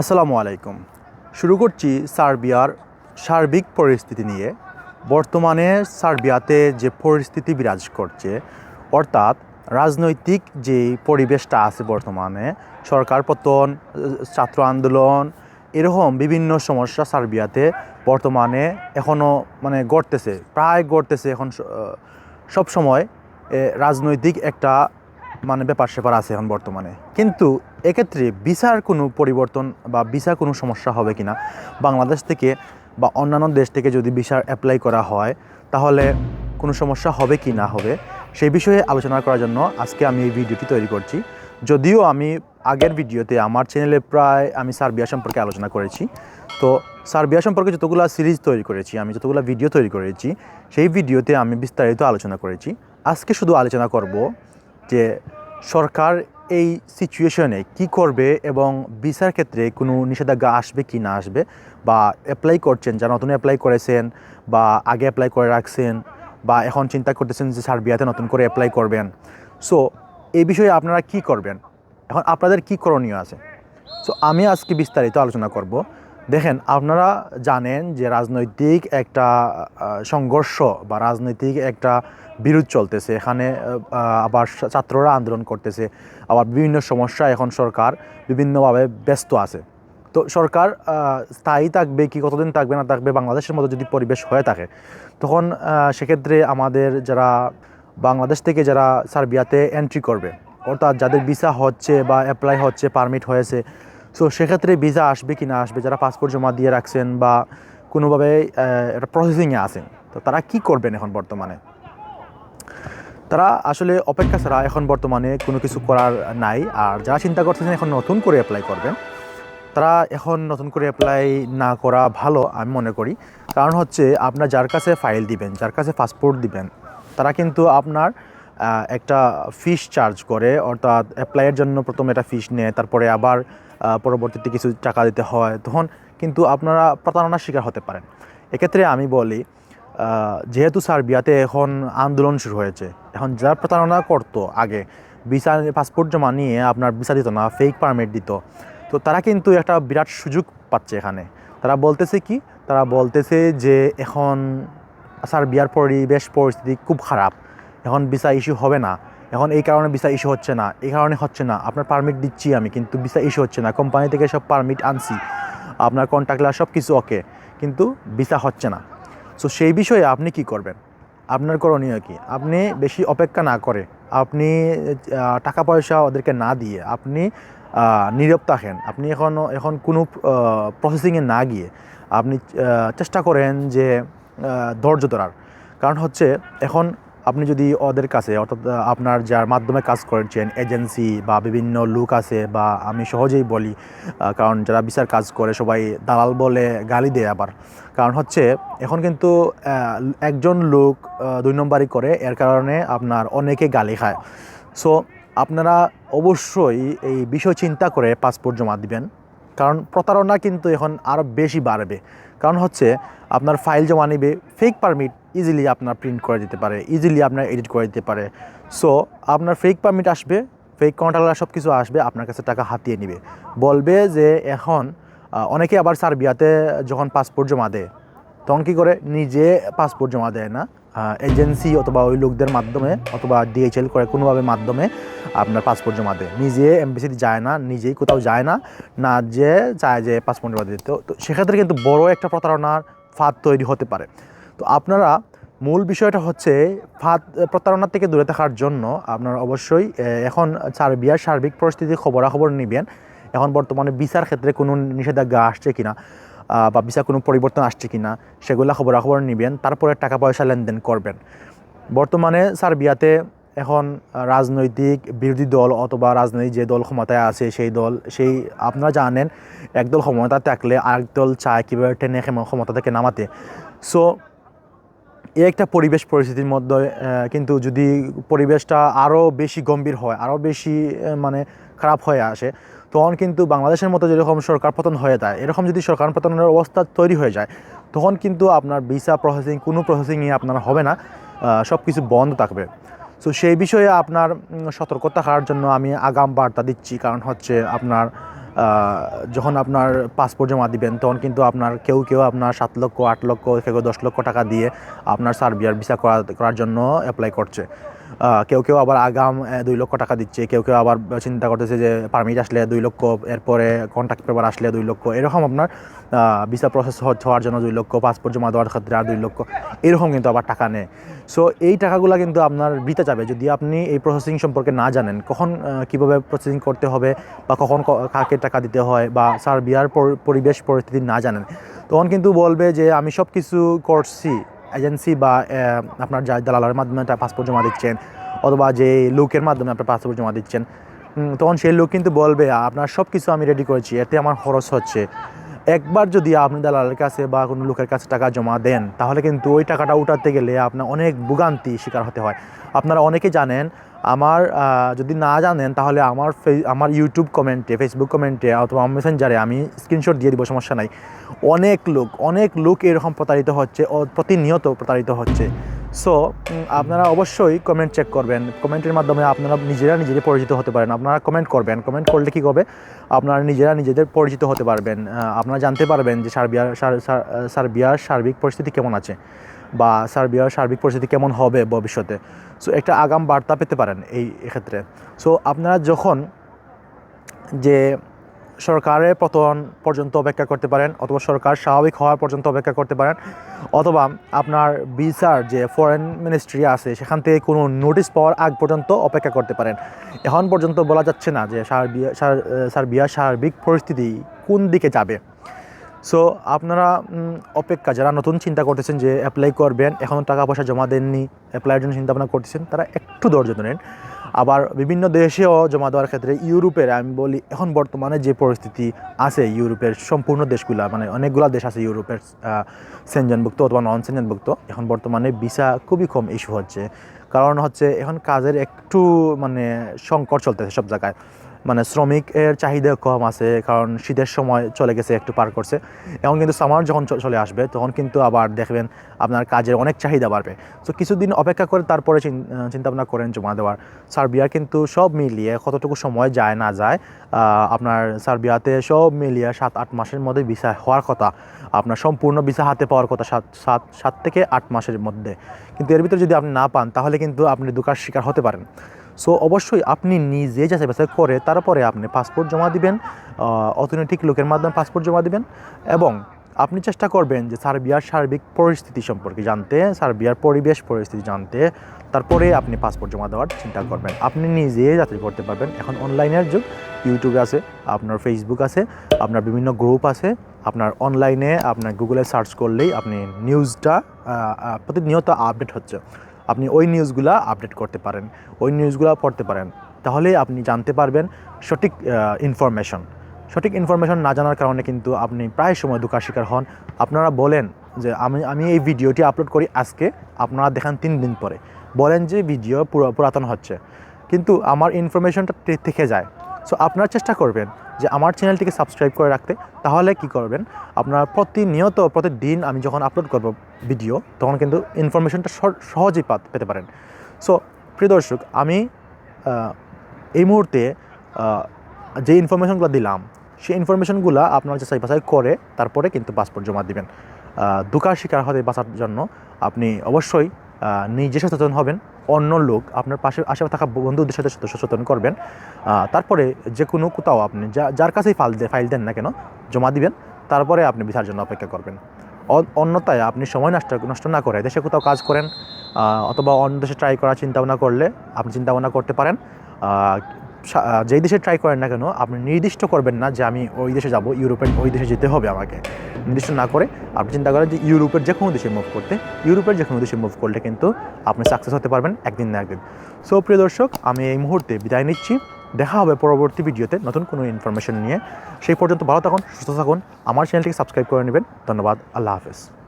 আসসালামু আলাইকুম। শুরু করছি সার্বিয়ার সার্বিক পরিস্থিতি নিয়ে। বর্তমানে সার্বিয়াতে যে পরিস্থিতি বিরাজ করছে, অর্থাৎ রাজনৈতিক যে পরিবেশটা আছে বর্তমানে, সরকার পতন, ছাত্র আন্দোলন, এরকম বিভিন্ন সমস্যা সার্বিয়াতে বর্তমানে এখনও মানে গড়তেছে, প্রায় গড়তেছে এখন সব সময় রাজনৈতিক একটা মানে ব্যাপার স্যাপার আছে এখন বর্তমানে। কিন্তু এক্ষেত্রে ভিসার কোনো পরিবর্তন বা ভিসার কোনো সমস্যা হবে কিনা? বাংলাদেশ থেকে বা অন্যান্য দেশ থেকে যদি ভিসার অ্যাপ্লাই করা হয়, তাহলে কোনো সমস্যা হবে কি না হবে? সেই বিষয়ে আলোচনা করার জন্য আজকে আমি এই ভিডিওটি তৈরি করছি। যদিও আমি আগের ভিডিওতে আমার চ্যানেলে প্রায় আমি সার্বিয়া সম্পর্কে আলোচনা করেছি। তো সার্বিয়া সম্পর্কে যতগুলো সিরিজ তৈরি করেছি, আমি যতগুলো ভিডিও তৈরি করেছি, সেই ভিডিওতে আমি বিস্তারিত আলোচনা করেছি। আজকে শুধু আলোচনা করব যে সরকার এই সিচুয়েশনে কি করবে এবং ভিসার ক্ষেত্রে কোনো নিষেধাজ্ঞা আসবে কি না আসবে বা অ্যাপ্লাই করছেন যা নতুন অ্যাপ্লাই করেছেন বা আগে অ্যাপ্লাই করে রাখছেন বা এখন চিন্তা করতেছেন যে সার্বিয়াতে নতুন করে অ্যাপ্লাই করবেন। সো এই বিষয়ে আপনারা কি করবেন? এখন আপনাদের কি করণীয় আছে? সো আমি আজকে বিস্তারিত আলোচনা করব। দেখেন, আপনারা জানেন যে রাজনৈতিক একটা সংঘর্ষ বা রাজনৈতিক একটা বিরোধ চলতেছে। এখানে আবার ছাত্ররা আন্দোলন করতেছে, আবার বিভিন্ন সমস্যা এখন সরকার বিভিন্নভাবে ব্যস্ত আছে। তো সরকার স্থায়ী থাকবে কি, কতদিন থাকবে, না থাকবে, বাংলাদেশের মতো যদি পরিবেশ হয়ে থাকে, তখন সেক্ষেত্রে আমাদের যারা বাংলাদেশ থেকে যারা সার্বিয়াতে এন্ট্রি করবে, অর্থাৎ যাদের ভিসা হচ্ছে বা অ্যাপ্লাই হচ্ছে পারমিট হয়েছে সো সেক্ষেত্রে ভিসা আসবে কি না আসবে, যারা পাসপোর্ট জমা দিয়ে রাখছেন বা কোনোভাবে একটা প্রসেসিংয়ে আছেন, তো তারা কি করবেন এখন বর্তমানে? তারা আসলে অপেক্ষা ছাড়া এখন বর্তমানে কোনো কিছু করার নাই, আর যারা চিন্তা করতেছেন এখন নতুন করে অ্যাপ্লাই করবেন, তারা এখন নতুন করে অ্যাপ্লাই না করা ভালো, আমি মনে করি। কারণ হচ্ছে, আপনার যার কাছে ফাইল দিবেন, যার কাছে পাসপোর্ট দিবেন, তারা কিন্তু আপনার একটা ফিস চার্জ করে, অর্থাৎ অ্যাপ্লাইয়ের জন্য প্রথমে একটা ফিস নেয়, তারপরে আবার পরবর্তীতে কিছু টাকা দিতে হয় তখন কিন্তু আপনারা প্রতারণার শিকার হতে পারেন। এক্ষেত্রে আমি বলি যেহেতু সার্বিয়াতে এখন আন্দোলন শুরু হয়েছে, এখন যারা প্রতারণা করতো আগে, ভিসা, পাসপোর্ট জমা নিয়ে আপনার ভিসা দিত না ফেক পারমিট দিত, তো তারা কিন্তু একটা বিরাট সুযোগ পাচ্ছে এখানে। তারা বলতেছে কি? তারা বলতেছে যে এখন সার্বিয়ার পরিবেশ, পরিস্থিতি খুব খারাপ, এখন ভিসা ইস্যু হবে না। এখন এই কারণে ভিসা ইস্যু হচ্ছে না, এই কারণে হচ্ছে না। আপনার পারমিট দিচ্ছি আমি, কিন্তু ভিসা ইস্যু হচ্ছে না। কোম্পানি থেকে সব পারমিট আনছি, আপনার কন্ট্যাক্টলা সব কিছু ওকে কিন্তু ভিসা হচ্ছে না। সো সেই বিষয়ে আপনি কি করবেন? আপনার করণীয় কি? আপনি বেশি অপেক্ষা না করে, আপনি টাকা পয়সা ওদেরকে না দিয়ে আপনি নীরব থাকেন। আপনি এখন এখন কোনো প্রসেসিংয়ে না গিয়ে আপনি চেষ্টা করেন যে ধৈর্য ধরার। কারণ হচ্ছে, এখন আপনি যদি ওদের কাছে, অর্থাৎ আপনার যার মাধ্যমে কাজ করেছেন এজেন্সি বা বিভিন্ন লোক আছে বা আমি সহজেই বলি কারণ যারা বিচার কাজ করে সবাই দালাল বলে গালি দেয় আবার। কারণ হচ্ছে, এখন কিন্তু একজন লোক দুই নম্বরই করে, এর কারণে আপনার অনেকে গালি খায়। সো আপনারা অবশ্যই এই বিষয় চিন্তা করে পাসপোর্ট জমা দিবেন। কারণ প্রতারণা কিন্তু এখন আরও বেশি বাড়বে। কারণ হচ্ছে আপনার ফাইল জমা নেবে ফেক পারমিট ইজিলি আপনার প্রিন্ট করে দিতে পারে ইজিলি আপনার এডিট করে দিতে পারে। সো আপনার ফেক পারমিট আসবে ফেক কন্ট্রাক্টার সব কিছু আসবে, আপনার কাছে টাকা হাতিয়ে নিবে। বলবে যে এখন অনেকে আবার সার্বিয়াতে যখন পাসপোর্ট জমা দেয়, তখন কী করে? নিজে পাসপোর্ট জমা দেয় না। এজেন্সি অথবা ওই লোকদের মাধ্যমে অথবা ডিএইচএল করে কোনোভাবে মাধ্যমে আপনার পাসপোর্ট জমা দেয়। নিজে এমবিসিতে যায় না, নিজেই কোথাও যায় না না যে চায় যে পাসপোর্ট জমা দিতে। তো সেক্ষেত্রে কিন্তু বড় একটা প্রতারণার ফাঁদ তৈরি হতে পারে। তো আপনারা মূল বিষয়টা হচ্ছে ফাঁদ, প্রতারণার থেকে দূরে থাকার জন্য আপনারা অবশ্যই এখন সার্বিয়ার সার্বিক পরিস্থিতির খবরাখবর নেবেন। এখন বর্তমানে বিচার ক্ষেত্রে কোনো নিষেধাজ্ঞা আসছে কিনা? বা ভিসা কোনো পরিবর্তন আসছে কি না সেগুলো খবরাখবর নেবেন, তারপরে টাকা পয়সা লেনদেন করবেন। বর্তমানে সার্বিয়াতে এখন রাজনৈতিক বিরোধী দল অথবা রাজনৈতিক যে দল ক্ষমতায় আছে, সেই দল, সেই আপনারা জানেন একদল ক্ষমতা থাকলে আরেক দল চায় কীভাবে টেনে ক্ষমতা থেকে নামাতে। সো এই একটা পরিবেশ পরিস্থিতির মধ্যে কিন্তু যদি পরিবেশটা আরও বেশি গম্ভীর হয় আরও বেশি মানে খারাপ হয়ে আসে তখন কিন্তু বাংলাদেশের মতো যেরকম সরকার পতন হয়ে যায়, এরকম যদি সরকার পতনের অবস্থা তৈরি হয়ে যায়, তখন কিন্তু আপনার ভিসা প্রসেসিং কোনো প্রসেসিংয়ে আপনার হবে না সব কিছু বন্ধ থাকবে। সো সেই বিষয়ে আপনার সতর্ক থাকার জন্য আমি আগাম বার্তা দিচ্ছি, কারণ হচ্ছে আপনার যখন আপনার পাসপোর্ট জমা দিবেন, তখন কিন্তু আপনার কেউ কেউ আপনার সাত লক্ষ, আট লক্ষ কেউ দশ লক্ষ টাকা দিয়ে আপনার সার্বিয়ার ভিসা করা, করার জন্য অ্যাপ্লাই করছে। কেউ কেউ আবার আগাম দুই লক্ষ টাকা দিচ্ছে, কেউ কেউ আবার চিন্তা করতেছে যে পারমিট আসলে দুই লক্ষ, এরপরে কন্ট্যাক্ট পেপার আসলে দুই লক্ষ, এরকম আপনার ভিসা প্রসেস হওয়ার জন্য দুই লক্ষ পাসপোর্ট জমা দেওয়ার ক্ষেত্রে আর দুই লক্ষ, এরকম কিন্তু আবার টাকা নেয়। সো এই টাকাগুলো কিন্তু আপনার বৃথা যাবে। যদি আপনি এই প্রসেসিং সম্পর্কে না জানেন, কখন কীভাবে প্রসেসিং করতে হবে বা কখন কাকে টাকা দিতে হয় বা সার্বিয়ার পর- পরিবেশ পরিস্থিতি না জানেন, তখন কিন্তু বলবে যে আমি সব কিছু করছি। এজেন্সি বা আপনার যা দালালের মাধ্যমে একটা পাসপোর্ট জমা দিচ্ছেন, অথবা যে লোকের মাধ্যমে আপনার পাসপোর্ট জমা দিচ্ছেন তখন সেই লোক কিন্তু বলবে, আপনার সব কিছু আমি রেডি করেছি, এতে আমার খরচ হচ্ছে। একবার যদি আপনি দালালের কাছে বা কোনো লোকের কাছে টাকা জমা দেন, তাহলে কিন্তু ওই টাকাটা উঠাতে গেলে আপনার অনেক ভোগান্তি শিকার হতে হয়। আপনারা অনেকে জানেন, আমার যদি না জানেন, তাহলে আমার আমার ইউটিউব কমেন্টে ফেসবুক কমেন্টে অথবা মেসেঞ্জারে আমি স্ক্রিনশট দিয়ে দিব, সমস্যা নাই। অনেক লোক অনেক লোক এরকম প্রতারিত হচ্ছে প্রতিনিয়ত প্রতারিত হচ্ছে। সো আপনারা অবশ্যই কমেন্ট চেক করবেন। কমেন্টের মাধ্যমে আপনারা নিজেরা নিজেদের পরিচিত হতে পারেন। আপনারা কমেন্ট করবেন। কমেন্ট করলে কী হবে আপনারা নিজেরা নিজেদের পরিচিত হতে পারবেন। আপনারা জানতে পারবেন যে সার্বিয়ার সার- সার- সার্বিয়ার সার্বিক পরিস্থিতি কেমন আছে বা সার্বিয়ার সার্বিক পরিস্থিতি কেমন হবে ভবিষ্যতে। সো একটা আগাম বার্তা পেতে পারেন এই ক্ষেত্রে। সো আপনারা যখন যে সরকারের পতন পর্যন্ত অপেক্ষা করতে পারেন, অথবা সরকার স্বাভাবিক হওয়ার পর্যন্ত অপেক্ষা করতে পারেন, অথবা আপনার ভিসার যে ফরেন মিনিস্ট্রি আছে, সেখান থেকে কোনো নোটিশ পাওয়ার আগ পর্যন্ত অপেক্ষা করতে পারেন। এখন পর্যন্ত বলা যাচ্ছে না যে সার্বিয়া, সার- সার্বিয়ার সার্বিক পরিস্থিতি কোন দিকে যাবে। সো আপনারা অপেক্ষা, যারা নতুন চিন্তা করতেছেন যে অ্যাপ্লাই করবেন এখনও টাকা পয়সা জমা দেননি অ্যাপ্লাইয়ের জন্য চিন্তা ভাবনা করতেছেন, তারা একটু ধৈর্য ধরেন। আবার বিভিন্ন দেশেও জমা দেওয়ার ক্ষেত্রে ইউরোপের, আমি বলি এখন বর্তমানে যে পরিস্থিতি আছে ইউরোপের সম্পূর্ণ দেশগুলো মানে অনেকগুলো দেশ আছে ইউরোপের সেনজনভুক্ত অথবা নন সেনজনভুক্ত এখন বর্তমানে ভিসা খুবই কম ইস্যু হচ্ছে। কারণ হচ্ছে এখন কাজের একটু মানে সংকট চলতেছে সব জায়গায়। মানে শ্রমিকের চাহিদা কম আছে কারণ শীতের সময় চলে গেছে একটু পার করছে। এখন কিন্তু সামার যখন চলে আসবে তখন কিন্তু আবার দেখবেন আপনার কাজের অনেক চাহিদা বাড়বে। তো কিছুদিন অপেক্ষা করে তারপরে চিন- আহ, চিন্তা ভাবনা করেন জমা দেওয়ার। সার্বিয়ার কিন্তু সব মিলিয়ে কতটুকু সময় যায় না যায় আপনার সার্বিয়াতে সব মিলিয়ে সাত আট মাসের মধ্যে ভিসা হওয়ার কথা আপনার সম্পূর্ণ ভিসা হাতে পাওয়ার কথা সাত সাত সাত থেকে আট মাসের মধ্যে। কিন্তু এর ভিতরে যদি আপনি না পান তাহলে কিন্তু আপনি দুকার শিকার হতে পারেন। সো অবশ্যই আপনি নিজে যাচাই বাছাই করে তারপরে আপনি পাসপোর্ট জমা দিবেন অর্থনৈতিক লোকের মাধ্যমে পাসপোর্ট জমা দিবেন এবং আপনি চেষ্টা করবেন যে সার্বিয়ার সার্বিক পরিস্থিতি সম্পর্কে জানতে, সার্বিয়ার পরিবেশ পরিস্থিতি জানতে, তারপরে আপনি পাসপোর্ট জমা দেওয়ার চিন্তা করবেন। আপনি নিজে যাচাই করতে পারবেন। এখন অনলাইনের যুগ ইউটিউবে আছে, আপনার ফেসবুক আছে, আপনার বিভিন্ন গ্রুপ আছে, আপনার অনলাইনে আপনার গুগলে সার্চ করলেই আপনি নিউজটা প্রতিনিয়ত আপডেট হচ্ছে। আপনি ওই নিউজগুলা আপডেট করতে পারেন, ওই নিউজগুলো পড়তে পারেন। তাহলে আপনি জানতে পারবেন সঠিক ইনফরমেশন সঠিক ইনফরমেশন না জানার কারণে কিন্তু আপনি প্রায় সময় ধোকার শিকার হন। আপনারা বলেন যে, আমি আমি এই ভিডিওটি আপলোড করি আজকে, আপনারা দেখান তিন দিন পরে। বলেন যে, ভিডিও পুরা- পুরাতন হচ্ছে। কিন্তু আমার ইনফরমেশনটা থেকে যায়। সো আপনারা চেষ্টা করবেন যে আমার চ্যানেলটিকে সাবস্ক্রাইব করে রাখতে। তাহলে কি করবেন? আপনার প্রতিনিয়ত, প্রতিদিন আমি যখন আপলোড করব ভিডিও তখন কিন্তু ইনফরমেশনটা সহজেই পাত- পারেন। সো প্রিয় দর্শক, আমি এই মুহূর্তে যে ইনফরমেশনগুলো দিলাম, সেই ইনফরমেশনগুলো আপনারা যাচাই বাছাই করে তারপরে কিন্তু পাসপোর্ট জমা দিবেন। দুকার শিকার হতে বাঁচার জন্য আপনি অবশ্যই নিজে সচেতন হবেন, অন্য লোক আপনার পাশে আশেপাশে থাকা বন্ধুদের সাথে সচে- সচেতন করবেন। তারপরে যে কোনো কোথাও আপনি যা যার কাছেই ফাইল ফাইল দেন না কেন, জমা দিবেন, তারপরে আপনি ভিসার জন্য অপেক্ষা করবেন। অন্যতায় আপনি সময় নষ্ট নষ্ট না করে দেশে কোথাও কাজ করেন অথবা অন্য দেশে ট্রাই করার চিন্তা ভাবনা করলে আপনি চিন্তা ভাবনা করতে পারেন। যেই দেশে ট্রাই করেন না কেন, আপনি নির্দিষ্ট করবেন না যে আমি ওই দেশে যাব, ইউরোপের ওই দেশে যেতে হবে আমাকে। নির্দিষ্ট না করে আপনি চিন্তা করেন যে ইউরোপের যে কোনো দেশে মুভ করতে, ইউরোপের যে কোনো দেশে মুভ করলে কিন্তু আপনি সাকসেস হতে পারবেন একদিন না একদিন। সো প্রিয় দর্শক, আমি এই মুহূর্তে বিদায় নিচ্ছি। দেখা হবে পরবর্তী ভিডিওতে নতুন কোনো ইনফরমেশন নিয়ে। সেই পর্যন্ত ভালো থাকুন, সুস্থ থাকুন। আমার চ্যানেলটিকে সাবস্ক্রাইব করে নেবেন। ধন্যবাদ। আল্লাহ হাফেজ।